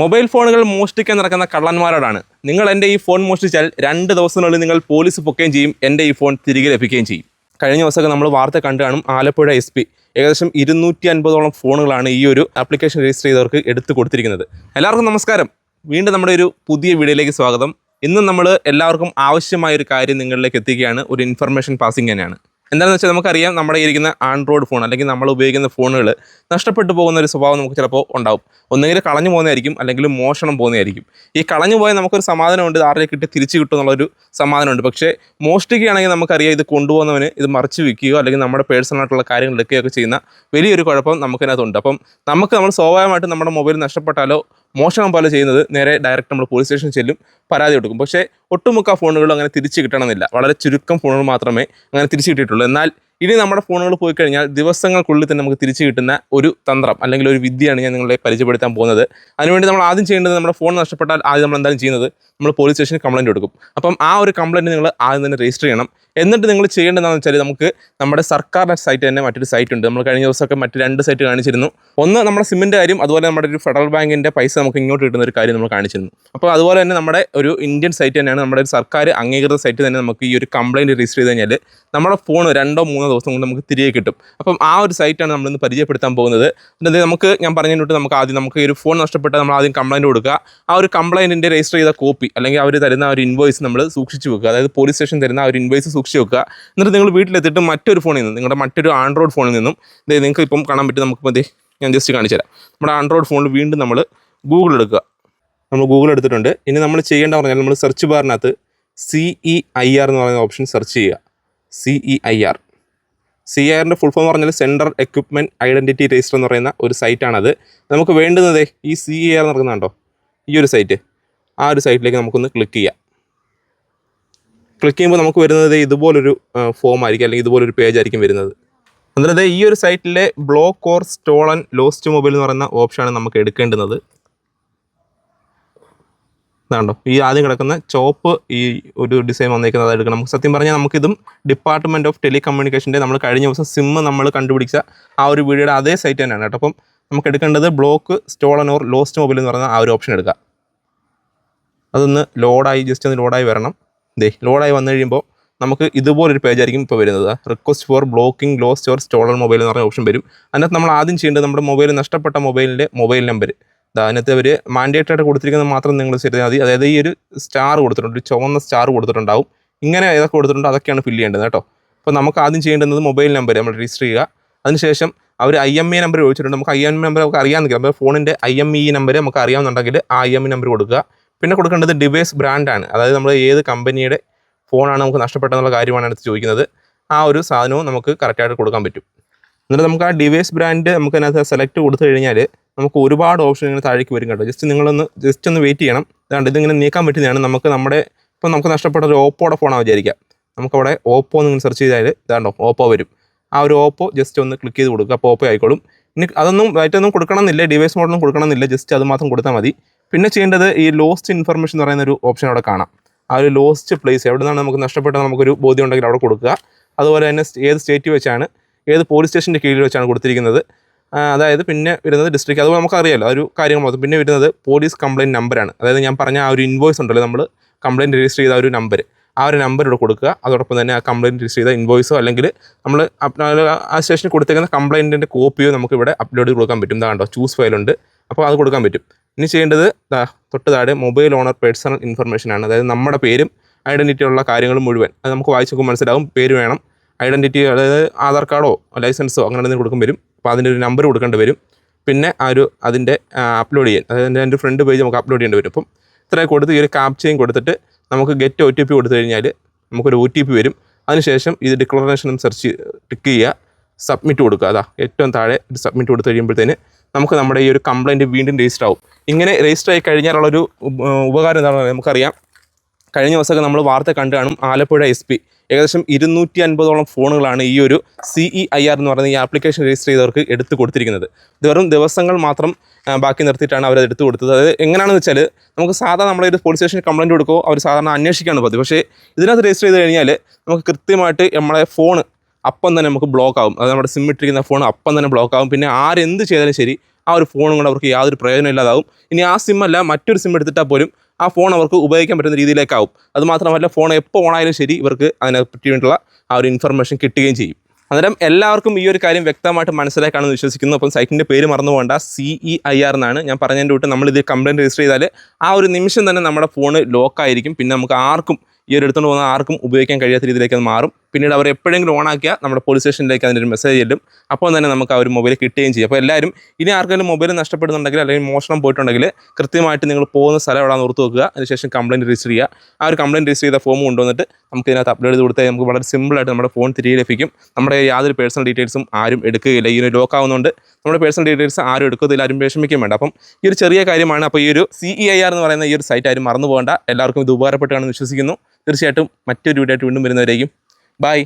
Mobile ഫോണുകൾ മോഷ്ടിക്കാൻ നടക്കുന്ന കള്ളന്മാരോടാണ്. നിങ്ങൾ എന്റെ ഈ ഫോൺ മോഷ്ടിച്ചാൽ രണ്ട് ദിവസത്തിനുള്ളിൽ നിങ്ങൾ പോലീസ് പൊക്കുകയും ചെയ്യും എന്റെ ഈ ഫോൺ തിരികെ ലഭിക്കുകയും ചെയ്യും. കഴിഞ്ഞ ദിവസമൊക്കെ നമ്മൾ വാർത്ത കണ്ടു കാണും ആലപ്പുഴ എസ് പി. ഏകദേശം ഇരുന്നൂറ്റി അൻപതോളം ഫോണുകളാണ് ഈ ഒരു ആപ്ലിക്കേഷൻ രജിസ്റ്റർ ചെയ്തവർക്ക് എടുത്തു കൊടുത്തിരിക്കുന്നത്. എല്ലാവർക്കും നമസ്കാരം. വീണ്ടും നമ്മുടെ ഒരു പുതിയ വീഡിയോയിലേക്ക് സ്വാഗതം. ഇന്ന് നമ്മൾ എല്ലാവർക്കും ആവശ്യമായ ഒരു കാര്യം നിങ്ങളിലേക്ക് എത്തിക്കുകയാണ്. ഒരു ഇൻഫർമേഷൻ പാസിംഗ് തന്നെയാണ്. എന്താണെന്ന് വെച്ചാൽ നമുക്കറിയാം നമ്മുടെ ഇരിക്കുന്ന ആൻഡ്രോയിഡ് ഫോൺ അല്ലെങ്കിൽ നമ്മൾ ഉപയോഗിക്കുന്ന ഫോണുകൾ നഷ്ടപ്പെട്ടു പോകുന്ന ഒരു സ്വഭാവം നമുക്ക് ചിലപ്പോൾ ഉണ്ടാവും. ഒന്നെങ്കിൽ കളഞ്ഞു പോകുന്നതായിരിക്കും അല്ലെങ്കിൽ മോഷണം പോകുന്നതായിരിക്കും. ഈ കളഞ്ഞു പോയാൽ നമുക്കൊരു സമാധാനമുണ്ട് ആരുടെ കിട്ടി തിരിച്ചു കിട്ടും എന്നുള്ളൊരു സമാധാനമുണ്ട്. പക്ഷേ മോഷ്ടിക്കുകയാണെങ്കിൽ നമുക്കറിയാം ഇത് കൊണ്ടുപോകുന്നവന് ഇത് മറിച്ച് വിൽക്കുകയോ അല്ലെങ്കിൽ നമ്മുടെ പേഴ്സണൽ ആയിട്ടുള്ള കാര്യങ്ങൾ എടുക്കുകയൊക്കെ ചെയ്യുന്ന വലിയൊരു കുഴപ്പം നമുക്കതിനകത്തുണ്ട്. അപ്പം നമുക്ക് നമ്മൾ സ്വാഭാവികമായിട്ട് നമ്മുടെ മൊബൈൽ നഷ്ടപ്പെട്ടാലോ മോഷണം പോലെ ചെയ്യുന്നത് നേരെ ഡയറക്റ്റ് നമ്മൾ പോലീസ് സ്റ്റേഷൻ ചെല്ലും പരാതി കൊടുക്കും. പക്ഷേ ഒട്ടുമുക്ക ഫോണുകളും അങ്ങനെ തിരിച്ച് കിട്ടണമെന്നില്ല. വളരെ ചുരുക്കം ഫോണുകൾ മാത്രമേ അങ്ങനെ തിരിച്ച് കിട്ടിയിട്ടുള്ളൂ. എന്നാൽ ഇനി നമ്മുടെ ഫോണുകൾ പോയി കഴിഞ്ഞാൽ ദിവസങ്ങൾക്കുള്ളിൽ തന്നെ നമുക്ക് തിരിച്ചു കിട്ടുന്ന ഒരു തന്ത്രം അല്ലെങ്കിൽ ഒരു വിദ്യയാണ് ഞാൻ നിങ്ങളെ പരിചയപ്പെടുത്താൻ പോകുന്നത്. അതിനുവേണ്ടി നമ്മൾ ആദ്യം ചെയ്യേണ്ടത് നമ്മുടെ ഫോൺ നഷ്ടപ്പെട്ടാൽ ആദ്യം നമ്മൾ എന്തായാലും ചെയ്യുന്നത് നമ്മൾ പോലീസ് സ്റ്റേഷനിൽ കംപ്ലയിന്റ് കൊടുക്കും അപ്പം ആ ഒരു കംപ്ലയിന്റ് നിങ്ങൾ ആദ്യം തന്നെ രജിസ്റ്റർ ചെയ്യണം. എന്നിട്ട് നിങ്ങൾ ചെയ്യേണ്ടതെന്ന് വെച്ചാൽ നമുക്ക് നമ്മുടെ സർക്കാരിന്റെ സൈറ്റ് തന്നെ മറ്റൊരു സൈറ്റ് ഉണ്ട്. നമ്മൾ കഴിഞ്ഞ ദിവസമൊക്കെ മറ്റ് രണ്ട് സൈറ്റ് കാണിച്ചിരുന്നു. ഒന്ന് നമ്മുടെ സിമ്മിന്റെ കാര്യം അതുപോലെ നമ്മുടെ ഒരു ഫെഡറൽ ബാങ്കിന്റെ പൈസ നമുക്ക് ഇങ്ങോട്ട് കിട്ടുന്ന ഒരു കാര്യം നമ്മൾ കാണിച്ചിരുന്നു. അപ്പോൾ അതുപോലെ തന്നെ നമ്മുടെ ഒരു ഇന്ത്യൻ സൈറ്റ് തന്നെയാണ് നമ്മുടെ ഒരു സർക്കാർ അംഗീകൃത സൈറ്റ് തന്നെ നമുക്ക് ഈ ഒരു കംപ്ലയിന്റ് രജിസ്റ്റർ ചെയ്ത് കഴിഞ്ഞാൽ നമ്മുടെ ഫോൺ രണ്ടോ മൂന്നോ ദിവസം കൊണ്ട് നമുക്ക് തിരികെ കിട്ടും. അപ്പം ആ ഒരു സൈറ്റാണ് നമ്മളിന്ന് പരിചയപ്പെടുത്താൻ പോകുന്നത്. എന്നിട്ട് നമുക്ക് ഞാൻ പറഞ്ഞിട്ട് നമുക്ക് ആദ്യം നമുക്ക് ഈ ഒരു ഫോൺ നഷ്ടപ്പെട്ടാൽ നമ്മൾ ആദ്യം കംപ്ലയിന്റ് കൊടുക്കുക. ആ ഒരു കംപ്ലയിന്റിന്റെ രജിസ്റ്റർ ചെയ്ത കോപ്പി അല്ലെങ്കിൽ അവർ തരുന്ന ആ ഒരു ഇൻവോയ്സ് നമ്മൾ സൂക്ഷിച്ച് വെക്കുക. അതായത് പോലീസ് സ്റ്റേഷൻ തരുന്ന ആ ഒരു ഇൻവോയ്സ് സൂക്ഷിച്ച് വെക്കുക. എന്നിട്ട് നിങ്ങൾ വീട്ടിലെത്തിയിട്ട് മറ്റൊരു ഫോണിൽ നിന്ന് നിങ്ങളുടെ മറ്റൊരു ആൻഡ്രോയിഡ് ഫോണിൽ നിന്നും ദേ നിങ്ങൾക്ക് ഇപ്പം കാണാൻ പറ്റും നമുക്ക് മതി ഞാൻ ജസ്റ്റ് കാണിച്ചു തരാം. നമ്മുടെ ആൻഡ്രോയിഡ് ഫോണിൽ വീണ്ടും നമ്മൾ ഗൂഗിൾ എടുക്കുക. നമ്മൾ ഗൂഗിൾ എടുത്തിട്ടുണ്ട്. ഇനി നമ്മൾ ചെയ്യേണ്ട പറഞ്ഞാൽ നമ്മൾ സെർച്ച് ബാറിനകത്ത് സി ഇ ഐ ആർ എന്ന് പറയുന്ന ഓപ്ഷൻ സെർച്ച് ചെയ്യുക. C E I R C I ആറിന്റെ ഫുൾ ഫോം പറഞ്ഞാൽ സെൻട്രൽ എക്വിപ്മെന്റ് ഐഡന്റിറ്റി രജിസ്റ്റർ എന്ന് പറയുന്ന ഒരു സൈറ്റാണത് നമുക്ക് വേണ്ടുന്നതേ ഈ സി ഇ ആർ നടക്കുന്നുണ്ടോ ഈ ഒരു സൈറ്റ് ആ ഒരു സൈറ്റിലേക്ക് നമുക്കൊന്ന് ക്ലിക്ക് ചെയ്യാം. ക്ലിക്ക് ചെയ്യുമ്പോൾ നമുക്ക് വരുന്നത് ഇതുപോലൊരു ഫോം ആയിരിക്കും അല്ലെങ്കിൽ ഇതുപോലൊരു പേജ് ആയിരിക്കും വരുന്നത്. അതായത് ഈ ഒരു സൈറ്റിലെ block or stolen lost mobile എന്ന് പറയുന്ന ഓപ്ഷനാണ് നമുക്ക് എടുക്കേണ്ടുന്നത്. ഇതാണ്ടോ? ഈ ആദ്യം കിടക്കുന്ന ചോപ്പ് ഈ ഒരു ഡിസൈൻ വന്നേക്കുന്നത് എടുക്കണം നമുക്ക് സത്യം പറഞ്ഞാൽ നമുക്കിതും ഡിപ്പാർട്ട്മെന്റ് ഓഫ് ടെലികമ്മ്യൂണിക്കേഷന്റെ നമ്മൾ കഴിഞ്ഞ ദിവസം സിം നമ്മൾ കണ്ടുപിടിച്ച ആ ഒരു വീഡിയോയുടെ അതേ സൈറ്റ് തന്നെയാണ് കേട്ടോ. അപ്പം നമുക്ക് എടുക്കേണ്ടത് block stolen or lost mobile എന്ന് പറയുന്ന ആ ഒരു ഓപ്ഷൻ എടുക്കുക അതൊന്ന് ലോഡായി ജസ്റ്റ് ഒന്ന് ലോഡായി വരണം. ദേ ലോഡായി വന്നു കഴിയുമ്പോൾ നമുക്ക് ഇതുപോലൊരു പേജ് ആയിരിക്കും ഇപ്പോൾ വരുന്നത്. Request for blocking lost or stolen mobile എന്ന് പറഞ്ഞ ഓപ്ഷൻ വരും. അതിനകത്ത് നമ്മൾ ആദ്യം ചെയ്യേണ്ടത് നമ്മുടെ മൊബൈൽ നഷ്ടപ്പെട്ട മൊബൈലിന്റെ മൊബൈൽ നമ്പർ അതിനകത്ത് അവർ മാൻഡേറ്റ് ആയിട്ട് കൊടുത്തിരിക്കുന്നത് മാത്രം നിങ്ങൾ ചെയ്താൽ മതി. അതായത് ഈ ഒരു സ്റ്റാർ കൊടുത്തിട്ടുണ്ട് ഒരു ചുവന്ന സ്റ്റാർ കൊടുത്തിട്ടുണ്ടാവും. ഇങ്ങനെ ഏതൊക്കെ കൊടുത്തിട്ടുണ്ട് അതൊക്കെയാണ് ഫില്ല് ചെയ്യേണ്ടത് കേട്ടോ. അപ്പോൾ നമുക്ക് ആദ്യം ചെയ്യേണ്ടത് മൊബൈൽ നമ്പർ നമ്മൾ രജിസ്റ്റർ ചെയ്യുക. അതിനുശേഷം അവർ ഐ എം ഇ നമ്പർ ചോദിച്ചിട്ടുണ്ട്. നമുക്ക് ഐ എം ഇ നമ്പർ നമുക്ക് അറിയാമെന്നില്ല നമ്മുടെ ഫോണിന്റെ ഐ എം ഇ നമ്പർ നമുക്ക് അറിയാമെന്നുണ്ടെങ്കിൽ ആ ഐ എം ഇ നമ്പർ കൊടുക്കുക. പിന്നെ കൊടുക്കേണ്ടത് ഡിവൈസ് ബ്രാൻഡാണ് അതായത് നമ്മൾ ഏത് കമ്പനിയുടെ ഫോണാണ് നമുക്ക് നഷ്ടപ്പെട്ടതെന്നുള്ള കാര്യമാണ് അടുത്ത് ചോദിക്കുന്നത്. ആ ഒരു സാധനവും നമുക്ക് കറക്റ്റായിട്ട് കൊടുക്കാൻ പറ്റും. എന്നിട്ട് നമുക്ക് ആ ഡിവൈസ് ബ്രാൻഡ് നമുക്ക് അതിനകത്ത് സെലക്ട് കൊടുത്തു കഴിഞ്ഞാൽ നമുക്ക് ഒരുപാട് ഓപ്ഷൻ ഇങ്ങനെ താഴേക്ക് വരും കേട്ടോ. ജസ്റ്റ് നിങ്ങളൊന്ന് ജസ്റ്റ് ഒന്ന് വെയിറ്റ് ചെയ്യണം. അതുകൊണ്ട് ഇതിങ്ങനെ നീക്കാൻ പറ്റുന്നതാണ്. നമുക്ക് നമ്മുടെ ഇപ്പം നമുക്ക് നഷ്ടപ്പെട്ട ഒരു ഓപ്പോയുടെ ഫോണാണ് വിചാരിക്കാം. നമുക്കവിടെ ഓപ്പോ എന്ന് സെർച്ച് ചെയ്താൽ ഇതാണ്ടോ ഓപ്പോ വരും. ആ ഒരു ഓപ്പോ ജസ്റ്റ് ഒന്ന് ക്ലിക്ക് ചെയ്ത് കൊടുക്കുക. അപ്പോൾ ഓപ്പോ ആയിക്കോളും. ഇനി അതൊന്നും റൈറ്റൊന്നും കൊടുക്കണമെന്നില്ല. ഡിവൈസ് മോഡലൊന്നും കൊടുക്കണമെന്നില്ല. ജസ്റ്റ് അത് മാത്രം കൊടുത്താൽ മതി. പിന്നെ ചെയ്യേണ്ടത് ഈ ലോസ്റ്റ് ഇൻഫർമേഷൻ എന്ന് പറയുന്ന ഒരു ഓപ്ഷൻ അവിടെ കാണാം. ആ ഒരു ലോസ്റ്റ് പ്ലേസ് എവിടെ നിന്നാണ് നമുക്ക് നഷ്ടപ്പെട്ടത് നമുക്കൊരു ബോധ്യം ഉണ്ടെങ്കിൽ അവിടെ കൊടുക്കുക. അതുപോലെ തന്നെ ഏത് സ്റ്റേറ്റ് വെച്ചാണ് ഏത് പോലീസ് സ്റ്റേഷന്റെ കീഴിൽ വെച്ചാണ് കൊടുത്തിരിക്കുന്നത്. അതായത് പിന്നെ വരുന്നത് ഡിസ്ട്രിക്ട് അതുപോലെ നമുക്കറിയാമല്ലോ ഒരു കാര്യം മൊത്തം. പിന്നെ വരുന്നത് പോലീസ് കംപ്ലയിന്റ് നമ്പറാണ് അതായത് ഞാൻ പറഞ്ഞ ആ ഒരു ഇൻവോയ്സ് ഉണ്ടല്ലോ നമ്മൾ കംപ്ലയിന്റ് രജിസ്റ്റർ ചെയ്ത ഒരു നമ്പർ ആ ഒരു നമ്പർ ഇവിടെ കൊടുക്കുക. അതോടൊപ്പം തന്നെ ആ കംപ്ലയിന്റ് രജിസ്റ്റർ ചെയ്ത ഇൻവോയ്സോ അല്ലെങ്കിൽ നമ്മൾ ആ സ്റ്റേഷനിൽ കൊടുത്തേക്കുന്ന കംപ്ലയിന്റിന്റെ കോപ്പിയോ നമുക്ക് ഇവിടെ അപ്ലോഡ് കൊടുക്കാൻ പറ്റും. ഇതാണ്ടോ ചൂസ് ഫയലുണ്ട് അപ്പോൾ അത് കൊടുക്കാൻ പറ്റും. ഇനി ചെയ്യേണ്ടത് തൊട്ട് താഴെ മൊബൈൽ ഓണർ പേഴ്സണൽ ഇൻഫർമേഷൻ ആണ്. അതായത് നമ്മുടെ പേരും ഐഡന്റിറ്റി ഉള്ള കാര്യങ്ങൾ മുഴുവൻ. അത് നമുക്ക് വായിച്ച് നോക്കുമ്പോൾ മനസ്സിലാവും പേര് വേണം. ഐഡന്റിറ്റി അതായത് ആധാർ കാർഡോ ലൈസൻസോ അങ്ങനെ എന്തെങ്കിലും കൊടുക്കുമ്പോൾ വരും. അപ്പോൾ അതിന്റെ ഒരു നമ്പർ കൊടുക്കേണ്ടി വരും. പിന്നെ ആ ഒരു അതിന്റെ അപ്ലോഡ് ചെയ്യാൻ അതായത് എന്റെ ഫ്രണ്ട് പേജ് നമുക്ക് അപ്ലോഡ് ചെയ്യേണ്ടി വരും. അപ്പം ഇത്രയും കൊടുത്ത് ഈ ഒരു ക്യാപ്ചയും കൊടുത്തിട്ട് നമുക്ക് ഗെറ്റ് ഒ ടി പി കൊടുത്തു കഴിഞ്ഞാൽ നമുക്കൊരു ഒ ടി പി വരും. അതിനുശേഷം ഇത് ഡിക്ലറേഷനും സെർച്ച് ടിക്ക് ചെയ്യുക. സബ്മിറ്റ് കൊടുക്കുക. അതാ ഏറ്റവും താഴെ സബ്മിറ്റ് കൊടുത്തു കഴിയുമ്പോഴത്തേന് നമുക്ക് നമ്മുടെ ഈ ഒരു കംപ്ലയിന്റ് വീണ്ടും രജിസ്റ്റർ ആവും. ഇങ്ങനെ രജിസ്റ്റർ ആയി കഴിഞ്ഞാലുള്ളൊരു ഉപ- ഉപകാരം എന്താണെന്ന് നമുക്കറിയാം. കഴിഞ്ഞ ദിവസമൊക്കെ നമ്മൾ വാർത്ത കണ്ടു കാണും ആലപ്പുഴ എസ് പി ഏകദേശം ഇരുന്നൂറ്റി അൻപതോളം ഫോണുകളാണ് ഈ ഒരു സി ഇ ഐ ആർ എന്ന് പറയുന്ന ഈ ആപ്ലിക്കേഷൻ രജിസ്റ്റർ ചെയ്തവർക്ക് എടുത്തു കൊടുത്തിരിക്കുന്നത്. വെറും ദിവസങ്ങൾ മാത്രം ബാക്കി നിർത്തിയിട്ടാണ് അവരത് എടുത്തു കൊടുത്തത്. അത് എങ്ങനെയാണെന്ന് വെച്ചാൽ നമുക്ക് സാധാരണ നമ്മളൊരു പോലീസ് സ്റ്റേഷനിൽ കംപ്ലയിന്റ് കൊടുക്കുമോ അവർ സാധാരണ അന്വേഷിക്കുകയാണ് പതിവ്. പക്ഷേ ഇതിനകത്ത് രജിസ്റ്റർ ചെയ്ത് കഴിഞ്ഞാൽ നമുക്ക് കൃത്യമായിട്ട് നമ്മളെ ഫോൺ അപ്പം തന്നെ നമുക്ക് ബ്ലോക്ക് ആകും അത് നമ്മുടെ സിം ഫോൺ അപ്പം തന്നെ ബ്ലോക്ക് ആകും പിന്നെ ആരെന്ത് ചെയ്താലും ശരി ആ ഒരു ഫോണും കൊണ്ട് അവർക്ക് യാതൊരു പ്രയോജനം ഇല്ലാതാവും. ഇനി ആ സിം അല്ല മറ്റൊരു സിം എടുത്തിട്ടാൽ പോലും ആ ഫോൺ അവർക്ക് ഉപയോഗിക്കാൻ പറ്റുന്ന രീതിയിലേക്കാവും. അതുമാത്രമല്ല ഫോൺ എപ്പോൾ ഓണായാലും ശരി ഇവർക്ക് അതിനെ പറ്റിയിട്ടുള്ള ആ ഒരു ഇൻഫർമേഷൻ കിട്ടുകയും ചെയ്യും. അന്നേരം എല്ലാവർക്കും ഈ ഒരു കാര്യം വ്യക്തമായിട്ട് മനസ്സിലാക്കാണെന്ന് വിശ്വസിക്കുന്നു. അപ്പം സൈറ്റിന്റെ പേര് മറന്നു പോകേണ്ട. സി ഇ ഐ ആർ എന്നാണ്. ഞാൻ പറഞ്ഞതിന്റെ വിട്ട് നമ്മളിത് കംപ്ലയിന്റ് രജിസ്റ്റർ ചെയ്താൽ ആ ഒരു നിമിഷം തന്നെ നമ്മുടെ ഫോൺ ലോക്കായിരിക്കും പിന്നെ നമുക്ക് ആർക്കും ഈ ഒരു എടുത്തുകൊണ്ട് പോകുന്ന ആർക്കും ഉപയോഗിക്കാൻ കഴിയാത്ത രീതിയിലേക്ക് അത് മാറും. പിന്നീട് അവർ എപ്പോഴെങ്കിലും ഓണാക്കിയാൽ നമ്മുടെ പോലീസ് സ്റ്റേഷനിലേക്ക് അതിന്റെ ഒരു മെസ്സേജ് ചെല്ലും അപ്പോൾ തന്നെ നമുക്ക് ആ ഒരു മൊബൈൽ കിട്ടുകയും ചെയ്യും. അപ്പോൾ എല്ലാവരും ഇനി ആർക്കെങ്കിലും മൊബൈൽ നഷ്ടപ്പെടുന്നുണ്ടെങ്കിൽ അല്ലെങ്കിൽ മോഷണം പോയിട്ടുണ്ടെങ്കിൽ കൃത്യമായിട്ട് നിങ്ങൾ പോകുന്ന സ്ഥലം എവിടെയാണെന്ന് ഓർത്ത് വെക്കുക. അതിനുശേഷം കംപ്ലയിന്റ് രജിസ്റ്റർ ചെയ്യുക. ആ ഒരു കംപ്ലയിന്റ് രജിസ്റ്റർ ചെയ്ത ഫോം കൊണ്ടുവന്നിട്ട് നമുക്ക് ഇതിനകത്ത് അപ്ലോഡ് ചെയ്ത് കൊടുത്താൽ നമുക്ക് വളരെ സിമ്പിളായിട്ട് നമ്മുടെ ഫോൺ തിരികെ ലഭിക്കും. നമ്മുടെ യാതൊരു പേഴ്സണൽ ഡീറ്റെയിൽസും ആരും എടുക്കുകയില്ല. ഈ ഒരു ലോക്ക് ആവുന്നതുകൊണ്ട് നമ്മുടെ പേഴ്സണൽ ഡീറ്റെയിൽസ് ആരും എടുക്കുന്നതിൽ ആരും വിഷമിക്കാൻ വേണ്ട. അപ്പം ഈ ഒരു ചെറിയ കാര്യമാണ്. അപ്പോൾ ഈ ഒരു സി ഇ ഐ ആർ എന്ന് പറയുന്ന ഈ ഒരു സൈറ്റ് ആരും മറന്നു പോകേണ്ട എല്ലാവർക്കും ഇത് ഉപകാരപ്പെട്ടാണെന്ന് വിശ്വസിക്കുന്നു. തീർച്ചയായിട്ടും മറ്റൊരു വീഡിയോ ആയിട്ട് വീണ്ടും വരുന്നവരേക്കും. ബൈ